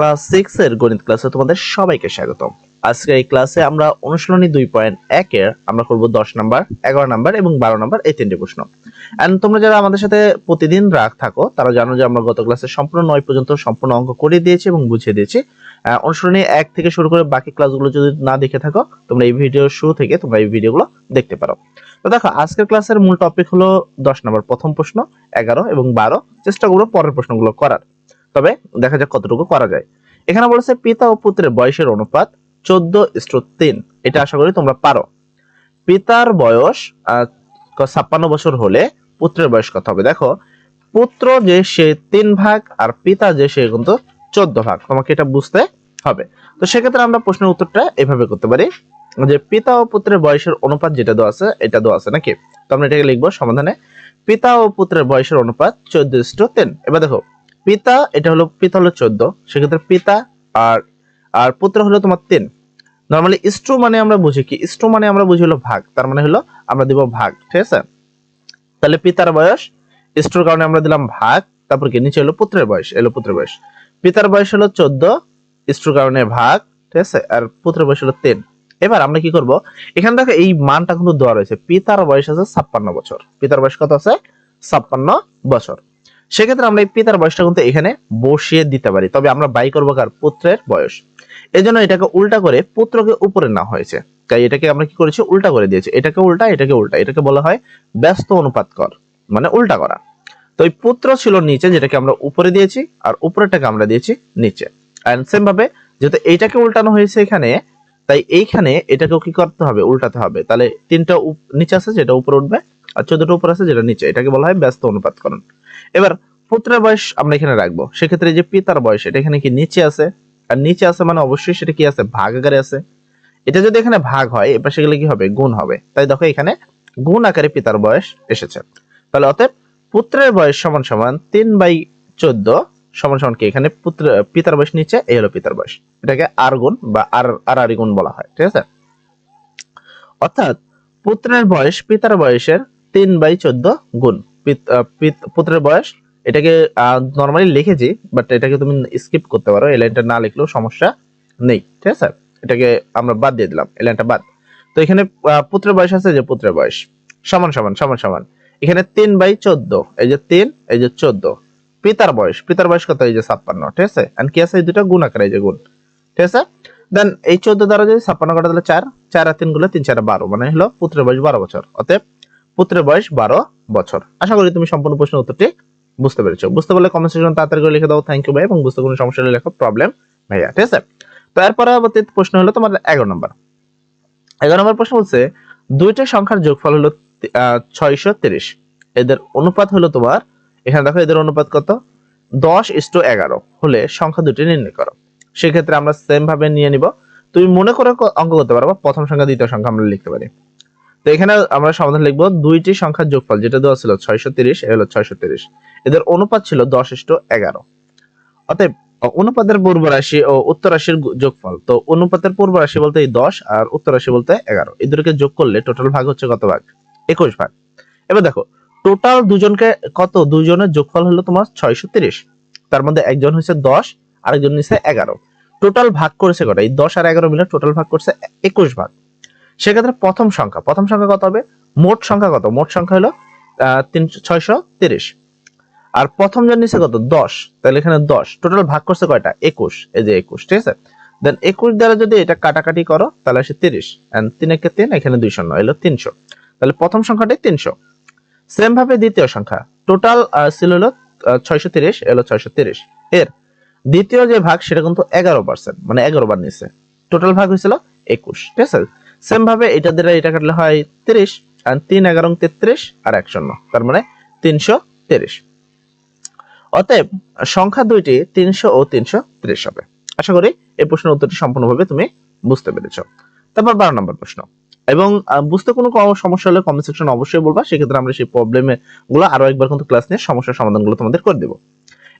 Class six এর গণিত ক্লাসে তোমাদের সবাইকে স্বাগতম। আজকে এই ক্লাসে আমরা অনুশীলনী দুই পয়েন্ট একের আমরা করব দশ নাম্বার, এগারো নাম্বার এবং বারো নাম্বার এই তিনটি প্রশ্ন। এন্ড তোমরা যারা আমাদের সাথে প্রতিদিন রাগ থাকো, তারা জানো যে আমরা গত ক্লাসে সম্পূর্ণ নয় পর্যন্ত সম্পূর্ণ অঙ্ক করে দিয়েছি এবং বুঝিয়ে দিয়েছি। অনুশীলনী এক থেকে শুরু করে বাকি ক্লাসগুলো যদি না দেখে থাকো, তোমরা এই ভিডিওর শুরু থেকে তোমরা এই ভিডিওগুলো দেখতে পারো। তো দেখো, আজকের ক্লাসের মূল টপিক হলো দশ নম্বর প্রথম প্রশ্ন, এগারো এবং বারো। চেষ্টা করব পরের প্রশ্নগুলো করার। তবে দেখা যাক কতটুকু করা যায়। এখানে বলেছে পিতা ও পুত্রের বয়সের অনুপাত চোদ্দ তিন। এটা আশা করি তোমরা পারো। পিতার বয়স ছাপ্পান্ন বছর হলে পুত্রের বয়স কত হবে? দেখো, পুত্র যে সে তিন ভাগ আর পিতা যে সে কিন্তু চোদ্দ ভাগ। তোমাকে এটা বুঝতে হবে। তো সেক্ষেত্রে আমরা প্রশ্নের উত্তরটা এভাবে করতে পারি, যে পিতা ও পুত্রের বয়সের অনুপাত যেটা দেওয়া আছে, এটা দেওয়া আছে নাকি? তো আমরা এটাকে লিখব সমাধানে। পিতা ও পুত্রের বয়সের অনুপাত চোদ্দ ইস্টু তিন। এবার দেখো পিতা, এটা হলো পিতা হলো চোদ্দ, সেক্ষেত্রে পিতা আর আর পুত্র হলো তোমার তিন। নর্মালি ইস্ট্রু মানে আমরা বুঝি কি? ইস্ট্রু মানে আমরা বুঝি হলো ভাগ, তার মানে হলো আমরা দিব ভাগ, ঠিক আছে? তাহলে পিতার বয়স ইস্ট্রুর কারণে আমরা দিলাম ভাগ, তারপর কি? নিচে হলো পুত্রের বয়স, এলো পুত্রের বয়স। পিতার বয়স হলো চোদ্দ ইস্ট্রুর কারণে ভাগ, ঠিক আছে? আর পুত্রের বয়স হলো তিন। এবার আমরা কি করব? এখানে দেখো এই মানটা কিন্তু দেওয়া রয়েছে। পিতার বয়স আছে ছাপ্পান্ন বছর। পিতার বয়স কত আছে? ছাপ্পান্ন বছর। সেক্ষেত্রে আমরা এই পিতার বয়সটা কিন্তু এখানে বসিয়ে দিতে পারি। তবে আমরা বাই করব কার? পুত্রের বয়স। এই জন্য এটাকে উল্টা করে পুত্রকে উপরে না হয়েছে। তাই এটাকে আমরা কি করেছি? উল্টা করে দিয়েছি। এটাকে উল্টা এটাকে উল্টা। এটাকে বলা হয় ব্যস্ত অনুপাত কর মানে উল্টা করা। তো এই পুত্র ছিল নিচে, যেটাকে আমরা উপরে দিয়েছি, আর উপরেরটাকে আমরা দিয়েছি নিচে। এন্ড সেম ভাবে যেহেতু এইটাকে উল্টানো হয়েছে এখানে, তাই এইখানে এটাকেও কি করতে হবে? উল্টাতে হবে। তাহলে তিনটা নিচে আছে, যেটা উপরে উঠবে। আর চোদ্দটা উপরে আছে যেটা নিচে। এটাকে বলা হয় ব্যস্ত অনুপাতকরণ এবার পুত্রের বয়স আমরা এখানে রাখব। সেক্ষেত্রে যে পিতার বয়স, এটা এখানে কি নিচে আছে? আর নিচে আছে মানে অবশ্যই সেটা কি আছে? ভাগ আকারে আছে। এটা যদি এখানে ভাগ হয়, এ পাশে গেলে কি হবে? গুণ হবে। তাই দেখো এখানে গুণ আকারে পিতার বয়স এসেছে। তাহলে অতএব পুত্রের বয়স সমান সমান তিন বাই চোদ্দ সমান সমান কি? এখানে পুত্র, পিতার বয়স নিচে, এই হলো পিতার বয়স। এটাকে আর গুণ বা আর আর আরি গুণ বলা হয়। ঠিক আছে? অর্থাৎ পুত্রের বয়স পিতার বয়সের তিন বাই চোদ্দ গুণ। পুত্রের বয়স, এটাকে নর্মালি লিখেছি বাট এটাকে তুমি স্কিপ করতে পারো, এই লাইনটা না লিখলেও সমস্যা নেই, ঠিক আছে? এটাকে আমরা বাদ দিয়ে দিলাম, এই লাইনটা বাদ। তো এখানে পুত্রের বয়স আছে, যে পুত্রের বয়স। সমান সমান সমান সমান। এখানে তিন বাই চোদ্দ, এই যে তিন, এই যে চোদ্দ। পিতার বয়স পিতার বয়স কত? এই যে ছাপ্পান্ন, ঠিক আছে? আর কি আছে? এই দুটো গুণ আকারে, এই যে গুণ, ঠিক আছে? দেন এই চোদ্দ দ্বারা যদি ছাপ্পান্ন কাটা দিলে চার চার আর তিনগুলো তিন, চার, বারো মানে হলো পুত্রের বয়স বারো বছর। অতএব পুত্রের বয়স বারো বছর। আশা করি তুমি সম্পূর্ণ প্রশ্নের উত্তরটি বুঝতে পেরেছ। বুঝতে পারলে কমেন্ট সেকশন তাড়াতাড়ি করে লিখে দাও থ্যাংক ইউ ভাই, এবং বুঝতে কোনো সমস্যা লেখো প্রবলেম ভাইয়া, ঠিক আছে? তো এর পরবর্তী প্রশ্ন হলো তোমার এগারো নম্বর। এগারো নম্বর প্রশ্ন হচ্ছে দুইটা সংখ্যার যোগফল হলো ছয়শো তিরিশ। এদের অনুপাত হলো তোমার, এখানে দেখো এদের অনুপাত কত? দশ ইস্টু এগারো, হলে সংখ্যা দুটি নির্ণয় করো। সেক্ষেত্রে আমরা সেম ভাবে নিয়ে নিব। তুমি মনে করে অঙ্ক করতে পারো প্রথম সংখ্যা, দ্বিতীয় সংখ্যা আমরা লিখতে পারি। তো এখানে আমরা সমাধান লিখব দুইটি সংখ্যার যোগফল, যেটা দেওয়া ছিল ছয়শো তিরিশ, এ হলো ছয়শো তিরিশ। এদের অনুপাত ছিল দশ ইস্টু এগারো। অতএব অনুপাতের পূর্ব রাশি ও উত্তর রাশির যোগফল। তো অনুপাতের পূর্ব রাশি বলতে এই দশ, আর উত্তর রাশি বলতে এগারো। এই দুটোকে যোগ করলে টোটাল ভাগ হচ্ছে কত ভাগ? একুশ ভাগ। এবার দেখো টোটাল দুজনকে কত? দুজনের যোগফল হলো তোমার ছয়শো তিরিশ। তার মধ্যে একজন হচ্ছে দশ, আরেকজন নিচ্ছে এগারো। টোটাল ভাগ করেছে কটা? এই দশ আর এগারো মিলে টোটাল ভাগ করছে একুশ ভাগ। সেক্ষেত্রে প্রথম সংখ্যা। প্রথম সংখ্যা কত হবে? মোট সংখ্যা কত? মোট সংখ্যা হলো ছয়শো আর প্রথম জন নিচে কত? দশ। তাহলে এখানে দশ। টোটাল ভাগ করছে কয়টা? একুশ। এই যে একুশ, ঠিক আছে? দেন একুশ দ্বারা যদি এটা কাটাকাটি করো, তাহলে আসে তিরিশ। এন্ড তিন একে তিন, এখানে দুই শূন্য এলো তিনশো। তাহলে প্রথম সংখ্যাটাই তিনশো। সেম ভাবে দ্বিতীয় সংখ্যা। টোটাল ছিল হলো ছয়শো তিরিশ, এলো ছয়শো তিরিশ। এর দ্বিতীয় যে ভাগ, সেটা কিন্তু এগারো পার্সেন্ট মানে এগারো বার নিচ্ছে টোটাল ভাগ হয়েছিল একুশ, ঠিক আছে? সেম ভাবে এটা দ্বারা এটা কাটলে হয় তিরিশ, আর তিন, এগারো তেত্রিশ, আর এক তার মানে তিনশো তিরিশ। অতএব সংখ্যা দুইটি তিনশো ও তিনশো ত্রিশ হবে। আশা করি এই প্রশ্নের উত্তরটি সম্পূর্ণভাবে তুমি বুঝতে পেরেছ। তারপর বারো নম্বর প্রশ্ন। এবং বুঝতে কোনো সমস্যা হলে কমেন্ট সেকশন অবশ্যই বলবা। সেক্ষেত্রে আমরা সেই প্রবলেমে গুলো আরও একবার কিন্তু ক্লাস নিয়ে সমস্যার সমাধানগুলো তোমাদের করে দেবো।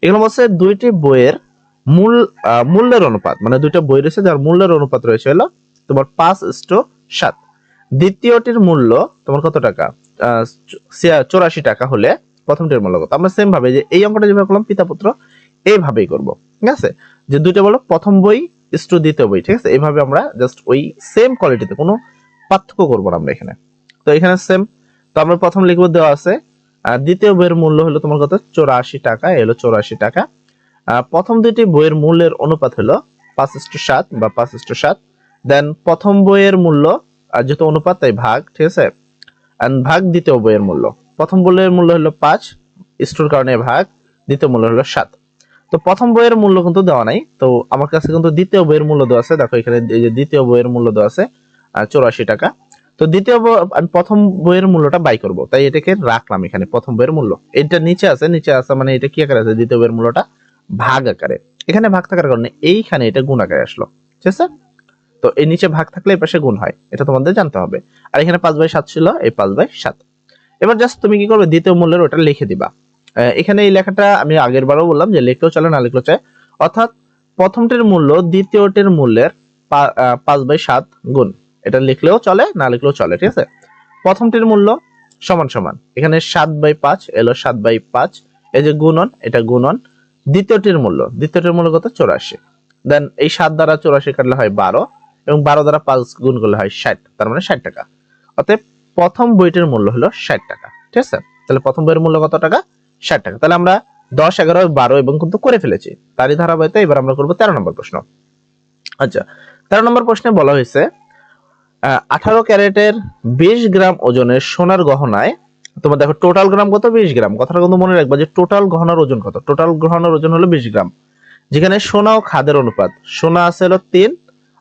এগুলো হচ্ছে দুইটি বইয়ের মূল মূল্যের অনুপাত। মানে দুইটা বই রয়েছে যার মূল্যের অনুপাত রয়েছে হলো তোমার পাঁচ ইস্টো সাত। দ্বিতীয়টির মূল্য তোমার কত টাকা? চুরাশি টাকা হলে প্রথমটির মূল্য কত? আমরা সেম ভাবে যে এই অঙ্কটা যেভাবে করলাম পিতা পুত্র এইভাবেই করব, ঠিক আছে? যে দুইটা বলো, প্রথম বই ইস্টু দ্বিতীয় বই, ঠিক আছে? এইভাবে আমরা জাস্ট ওই সেম কোয়ালিটিতে কোনো পার্থক্য করব না আমরা এখানে। তো এখানে সেম তো আমরা প্রথম লিখব দেওয়া আছে, আর দ্বিতীয় বইয়ের মূল্য হলো তোমার কত? চৌরাশি টাকা এলো চৌরাশি টাকা। প্রথম দুইটি বইয়ের মূল্যের অনুপাত হলো পাঁচ ইস্টু সাত বা পাঁচ ইস্টু সাত। দেন প্রথম বইয়ের মূল্য, আর যেহেতু অনুপাত, তাই ভাগ, ঠিক আছে? And ভাগ দ্বিতীয় বইয়ের মূল্য। প্রথম বইয়ের মূল্য হলো পাঁচ, স্টোর কারণে ভাগ, দ্বিতীয় মূল্য হলো সাত। তো প্রথম বইয়ের মূল্য কিন্তু দেওয়া নাই। তো আমার কাছে কিন্তু দ্বিতীয় বইয়ের মূল্য দেওয়া আছে। দেখো এখানে এই যে দ্বিতীয় বইয়ের মূল্য দেওয়া আছে চৌরাশি টাকা। তো দ্বিতীয় আমি প্রথম বইয়ের মূল্যটা বাই করব। তাই এটাকে রাখলাম এখানে প্রথম বইয়ের মূল্য। এটা নিচে আছে নিচে আছে মানে এটা কি আকারে আছে? দ্বিতীয় বইয়ের মূল্যটা ভাগ আকারে। এখানে ভাগ থাকার কারণে এইখানে এটা গুণ আকারে আসলো। ঠিক আছে? তো এই নিচে ভাগ থাকলে এই পাশে গুণ হয়। এটা তোমাদের জানতে হবে। আর এখানে পাঁচ বাই সাত ছিল, এই পাঁচ বাই সাত। এবার জাস্ট তুমি কি করবে? দ্বিতীয় মূল্যের ওটা লিখে দিবা। এখানে এই লেখাটা আমি আগের বারও বললাম যে লিখলেও চলে, না লিখলেও চায় অর্থাৎ প্রথমটির মূল্য দ্বিতীয়টির মূল্যের পাঁচ বাই সাত গুণ। এটা লিখলেও চলে, না লিখলেও চলে, ঠিক আছে? প্রথমটির মূল্য সমান সমান। এখানে সাত বাই পাঁচ এলো সাত বাই পাঁচ। এই যে গুণন, এটা গুণন। দ্বিতীয়টির মূল্য দ্বিতীয়টির মূল্য কত? চৌরাশি। দেন এই সাত দ্বারা চৌরাশি কাটলে হয় বারো। এবং বারো দ্বারা পাঁচ গুণ করলে হয় ষাট, তার মানে ষাট টাকা। অতএব প্রথম বইটির মূল্য হলো ষাট টাকা, ঠিক আছে? তাহলে প্রথম বইয়ের মূল্য কত টাকা? ষাট টাকা। তাহলে আমরা দশ, এগারো, বারো এবং কিন্তু করে ফেলেছি। তারই ধারাবাহিকতা এবার আমরা করব তেরো নম্বর প্রশ্ন। আচ্ছা তেরো নম্বর প্রশ্নে বলা হয়েছে আঠারো ক্যারেটের বিশ গ্রাম ওজনের সোনার গহনায়, তোমার দেখো টোটাল গ্রাম কত? বিশ গ্রাম। কথাটা কিন্তু মনে রাখবা যে টোটাল গহনার ওজন কত? টোটাল গহনার ওজন হলো বিশ গ্রাম। যেখানে সোনা ও খাদের অনুপাত, সোনা আছে হলো তিন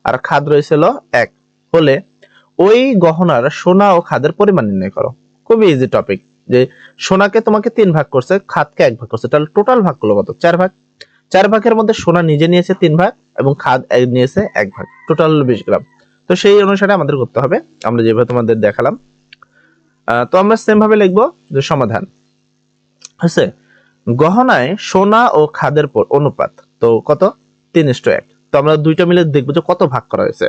আর খাদ রয়েছে এক। হলে ওই গহনার সোনা ও খাদের পরিমাণ নির্ণয় করো। খুবই ইজি টপিক যে সোনাকে তোমাকে তিন ভাগ করছে, খাদকে এক ভাগ করছে। তাহলে টোটাল ভাগ করল কত? চার ভাগ। চার ভাগের মধ্যে সোনা নিজে নিয়েছে তিন ভাগ এবং খাদ নিয়েছে এক ভাগ। টোটাল বিশ গ্রাম। তো সেই অনুসারে আমাদের করতে হবে। আমরা যেভাবে তোমাদের দেখালাম। তো আমরা সেম ভাবে লিখব যে সমাধান। হচ্ছে গহনায় সোনা ও খাদের অনুপাত। তো কত? তিন ইস্টু এক। তো আমরা দুইটা মিলে দেখব যে কত ভাগ করা হয়েছে।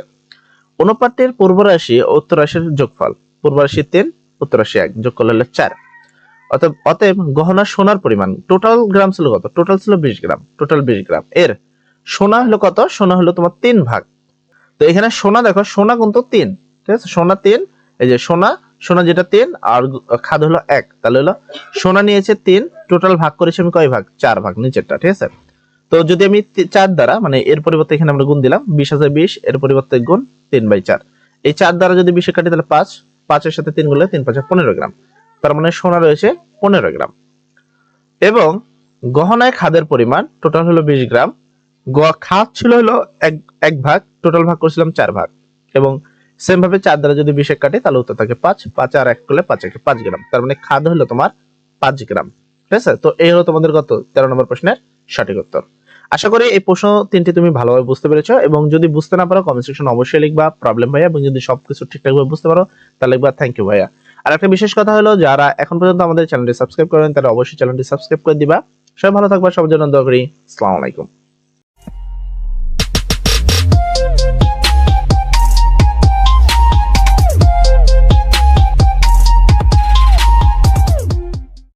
অনুপাতটির পূর্ব রাশি ও উত্তর রাশির যোগফল। পূর্ব রাশি তিন উত্তর রাশি এক, যোগ করলে হলো চার। অতএব অতএব গহনা সোনার পরিমাণ টোটাল গ্রাম ছিল কত? টোটাল ছিল বিশ গ্রাম টোটাল বিশ গ্রাম এর সোনা হলো কত? সোনা হলো তোমার তিন ভাগ। তো এখানে সোনা দেখো, সোনা কিন্তু তিন, ঠিক আছে? সোনা তিন, এই যে সোনা সোনা যেটা তিন, আর খাদ হলো এক। তাহলে হলো, সোনা নিয়েছে তিন টোটাল ভাগ করেছি আমি কয় ভাগ? চার ভাগ, নিচেরটা, ঠিক আছে? তো যদি আমি চার দ্বারা মানে এর পরিবর্তে এখানে আমরা গুণ দিলাম, বিশ হাজার বিশ, এর পরিবর্তে গুণ তিন বাই চার। এই চার দ্বারা যদি বিশে কাটি, তাহলে পাঁচ, পাঁচের সাথে তিন গুণলে তিন, পাঁচে পনেরো গ্রাম। তার মানে সোনা রয়েছে পনেরো গ্রাম। এবং গহনায় খাদের পরিমাণ, টোটাল হলো বিশ গ্রাম। খাদ ছিল হলো এক এক ভাগ, টোটাল ভাগ করেছিলাম চার ভাগ। এবং সেম ভাবে চার দ্বারা যদি বিশে কাটে, তাহলে উত্তর থাকে পাঁচ পাঁচ আর এক করলে পাঁচ একে পাঁচ গ্রাম। তার মানে খাদ হলো তোমার পাঁচ গ্রাম। ঠিক আছে? তো এই হলো তোমাদের কত তেরো নম্বর প্রশ্নের সঠিক উত্তর। আশা করি এই প্রশ্ন তিনটি তুমি ভালোভাবে বুঝতে পেরেছ এবং যদি বুঝতে না পারো কমেন্ট সেকশন অবশ্যই লিখবা প্রবলেম ভাইয়া এবং যদি সবকিছু ঠিকঠাক ভাবে বুঝতে পারো, তাহলে লিখবা থ্যাংক ইউ ভাইয়া। আর একটা বিশেষ কথা হলো, যারা এখন পর্যন্ত আমাদের চ্যানেলটি সাবস্ক্রাইব করেন তারা অবশ্যই চ্যানেলটি সাবস্ক্রাইব করে দিবা। সবাই ভালো থাকবা, সবার জন্য দোয়া করি। আসসালামু আলাইকুম।